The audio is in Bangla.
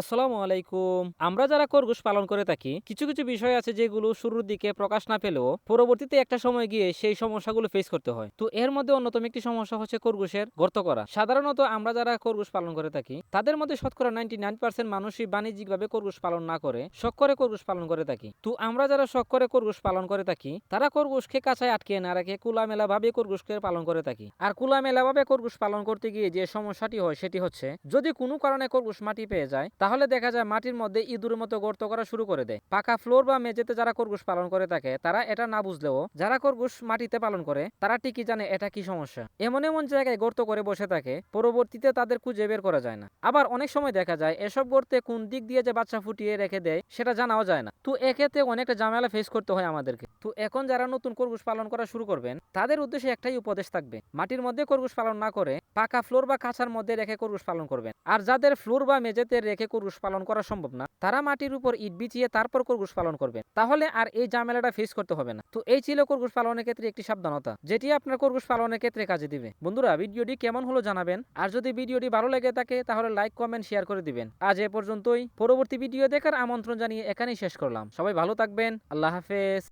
আসসালামু আলাইকুম। আমরা যারা খরগোশ পালন করে থাকি, কিছু কিছু বিষয় আছে যেগুলো শুরুর দিকে প্রকাশ না পেলেও পরবর্তীতে একটা সময় গিয়ে সেই সমস্যাগুলো ফেস করতে হয়। তো এর মধ্যে অন্যতম একটি সমস্যা হচ্ছে খরগোশের গর্ত করা। সাধারণত আমরা যারা খরগোশ পালন করে থাকি, তাদের মধ্যে শতকরা নাইনটি নাইন পার্সেন্ট মানুষই বাণিজ্যিকভাবে খরগোশ পালন না করে, শখ করে খরগোশ পালন করে থাকি। তো আমরা যারা শখ করে খরগোশ পালন করে থাকি, তারা খরগোশকে কাছায় আটকে না রেখে খোলামেলা ভাবে খরগোশকে পালন করে থাকি। আর খোলামেলা ভাবে খরগোশ পালন করতে গিয়ে যে সমস্যাটি হয়, সেটি হচ্ছে যদি কোনো কারণে খরগোশ মাটি পেয়ে যায় তাহলে দেখা যায় মাটির মধ্যে ইঁদুরের মতো গর্ত করা শুরু করে দেয়। পাকা ফ্লোর বা মেঝেতে যারা খরগোশ পালন করে থাকে, তারা এটা না বুঝলেও যারা খরগোশ মাটিতে পালন করে, তারা ঠিকই জানে এটা কি সমস্যা। এমন এমন জায়গায় গর্ত করে বসে থাকে, পরবর্তীতে তাদের খুঁজে বের করা যায় না। আবার অনেক সময় দেখা যায়, এসব গর্তে কোন দিক দিয়ে যে বাচ্চা ফুটিয়ে রেখে দেয়, সেটা জানাও যায় না। তো এক্ষেত্রে অনেকটা ঝামেলা ফেস করতে হয় আমাদেরকে। তো এখন যারা নতুন খরগোশ পালন করা শুরু করবেন, তাদের উদ্দেশ্যে একটাই উপদেশ থাকবে। মাটির মধ্যে খরগোশ পালন না করে পাকা ফ্লোর বা কাঁচার মধ্যে রেখে খরগোশ পালন করবেন। আর যাদের ফ্লোর বা মেঝেতে রেখে খরগোশ পালন করা সম্ভব না। তারা মাটির উপর ইট বিছিয়ে তারপর খরগোশ পালন করবেন। তাহলে আর এই ঝামেলাটা ফেস করতে হবে না। তো এই ছিল খরগোশ পালনের ক্ষেত্রে একটি সাবধানতা, যেটি আপনার খরগোশ পালনের ক্ষেত্রে কাজে দিবে। বন্ধুরা, ভিডিওটি কেমন হলো জানাবেন। আর যদি ভিডিওটি ভালো লেগে থাকে, তাহলে লাইক কমেন্ট শেয়ার করে দিবেন। আজ এ পর্যন্তই। পরবর্তী ভিডিও দেখার আমন্ত্রণ জানিয়ে এখানেই শেষ করলাম। সবাই ভালো থাকবেন। আল্লাহ হাফেজ।